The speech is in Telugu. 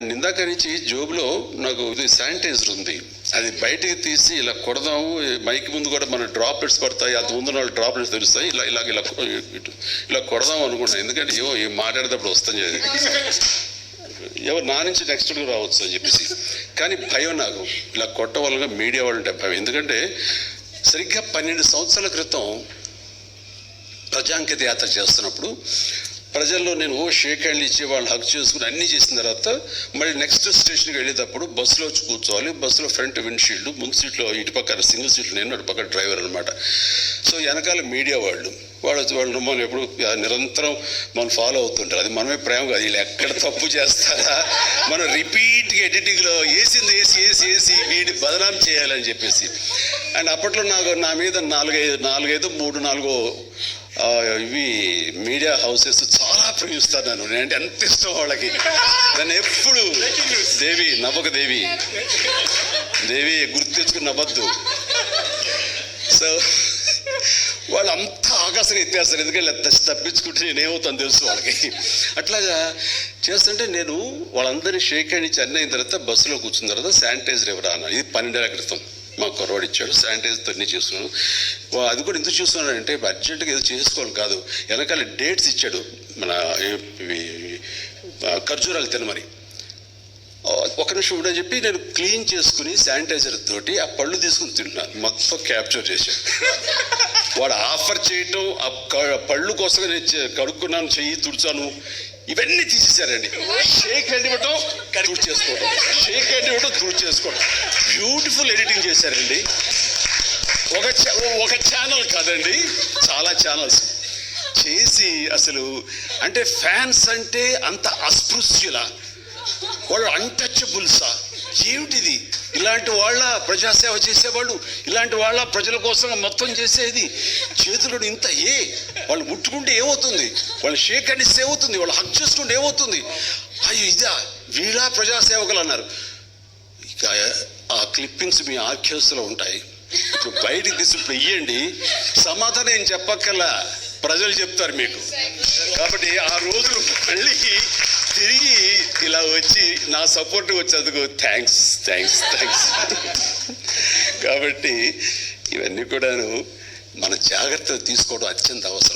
ఇందాక నుంచి జోబులో నాకు ఇది శానిటైజర్ ఉంది. అది బయటికి తీసి ఇలా కొడదాము మైక్ ముందు కూడా మన డ్రాప్లెట్స్ పడతాయి అంత ముందు నాలుగు డ్రాప్లెట్స్ తెలుస్తాయి ఇలా ఇలా ఇలా ఇలా కొడదాం అనుకుంటున్నాను ఎందుకంటే ఏమో ఏం మాట్లాడేటప్పుడు వస్తాం ఎవరు నా నుంచి నెక్స్ట్ రావచ్చు అని చెప్పేసి. కానీ భయం నాకు. ఇలా కొట్టడం వల్ల మీడియా వాళ్ళంటే భయం. ఎందుకంటే సరిగ్గా పన్నెండు సంవత్సరాల క్రితం ప్రజాంకిత యాత్ర చేస్తున్నప్పుడు ప్రజల్లో నేను ఓ షేక్ హ్యాండ్లు ఇచ్చి వాళ్ళు హక్ చేసుకుని అన్నీ చేసిన తర్వాత మళ్ళీ నెక్స్ట్ స్టేషన్కి వెళ్ళేటప్పుడు బస్సులో వచ్చి కూర్చోవాలి బస్సులో ఫ్రంట్ విండ్షీల్డ్ ముందు సీట్లో ఇటు పక్కన సింగిల్ సీట్లు నేను అటు పక్కన డ్రైవర్ అనమాట సో వెనకాల మీడియా వాళ్ళు వాళ్ళు వచ్చి వాళ్ళు మనం ఎప్పుడు నిరంతరం మనం ఫాలో అవుతుంటారు. అది మనమే ప్రేమ కాదు వీళ్ళు ఎక్కడ తప్పు చేస్తారా? మనం రిపీట్గా ఎడిటింగ్లో వేసింది వేసి వేసి వేసి వీడి బదనాం చేయాలని చెప్పేసి. అండ్ అప్పట్లో నాకు నా మీద నాలుగైదు నాలుగైదు మూడు నాలుగో ఇవి మీడియా హౌసెస్ చాలా ప్రేమిస్తాను నన్ను. నేనంటే ఎంత ఇష్టం వాళ్ళకి. నన్ను ఎప్పుడు దేవి నవ్వక దేవి. దేవి గుర్తు తెచ్చుకుని నవ్వద్దు. సో వాళ్ళు అంత ఆకాశం ఎత్తేస్తారు. ఎందుకంటే తెచ్చి తప్పించుకుంటే నేనేమవుతాను తెలుసు వాళ్ళకి. అట్లాగా చేస్తుంటే నేను వాళ్ళందరినీ షేక్ హ్యాండ్ ఇచ్చి అయిన తర్వాత బస్సులో కూర్చున్న తర్వాత శానిటైజర్ ఎవరా అన్న ఇది పన్నెండేళ్ళ క్రితం. మా కుర్రవాడు ఇచ్చాడు శానిటైజర్తో అన్నీ చేసుకున్నాను అది కూడా ఎందుకు చూస్తున్నానంటే అర్జెంటుగా ఏదో చేసుకోవాలి కాదు. వెనకాల డేట్స్ ఇచ్చాడు మన ఖర్జూరాలు తినమని. ఒక నిమిషం ఉండని చెప్పి నేను క్లీన్ చేసుకుని శానిటైజర్ తోటి ఆ పళ్ళు తీసుకుని తింటున్నాను. మొత్తం క్యాప్చర్ చేశాను వాడు ఆఫర్ చేయటం ఆ పళ్ళు కోసం నేను కడుక్కున్నాను చెయ్యి తుడిచాను. ఇవన్నీ తీసేశారండి. షేక్ హ్యాండ్ ఇవ్వటం తుడి చేసుకోవడం షేక్ హ్యాండ్ ఇవ్వటం తుడి చేసుకోవడం బ్యూటిఫుల్ ఎడిటింగ్ చేశారండి. ఒక ఒక ఛానల్ కాదండి చాలా ఛానల్స్ చేసి అసలు అంటే ఫ్యాన్స్ అంటే అంత అస్పృశ్యుల వాళ్ళు అన్టచబుల్సా ఏమిటిది? ఇలాంటి వాళ్ళ ప్రజాసేవ చేసేవాళ్ళు ఇలాంటి వాళ్ళ ప్రజల కోసం మొత్తం చేసేది చేతులు ఇంత ఏ? వాళ్ళు ముట్టుకుంటే ఏమవుతుంది? వాళ్ళు షేక్ అడిస్తే ఏమవుతుంది వాళ్ళు హక్ చేసుకుంటే ఏమవుతుంది? అయ్యో ఇదా వీళ్ళ ప్రజాసేవకులు అన్నారు. ఇక ఆ క్లిప్పింగ్స్ మీ ఆర్క్యూస్లో ఉంటాయి. ఇప్పుడు బయటికి తీసి వెయ్యండి సమాధానం ఏం చెప్పక్కల్లా ప్రజలు చెప్తారు మీకు. కాబట్టి ఆ రోజులు మళ్ళీ తిరిగి ఇలా వచ్చి నా సపోర్ట్ వచ్చేందుకు థ్యాంక్స్ థ్యాంక్స్ థ్యాంక్స్ కాబట్టి ఇవన్నీ కూడాను మన జాగ్రత్తలు తీసుకోవడం అత్యంత అవసరం.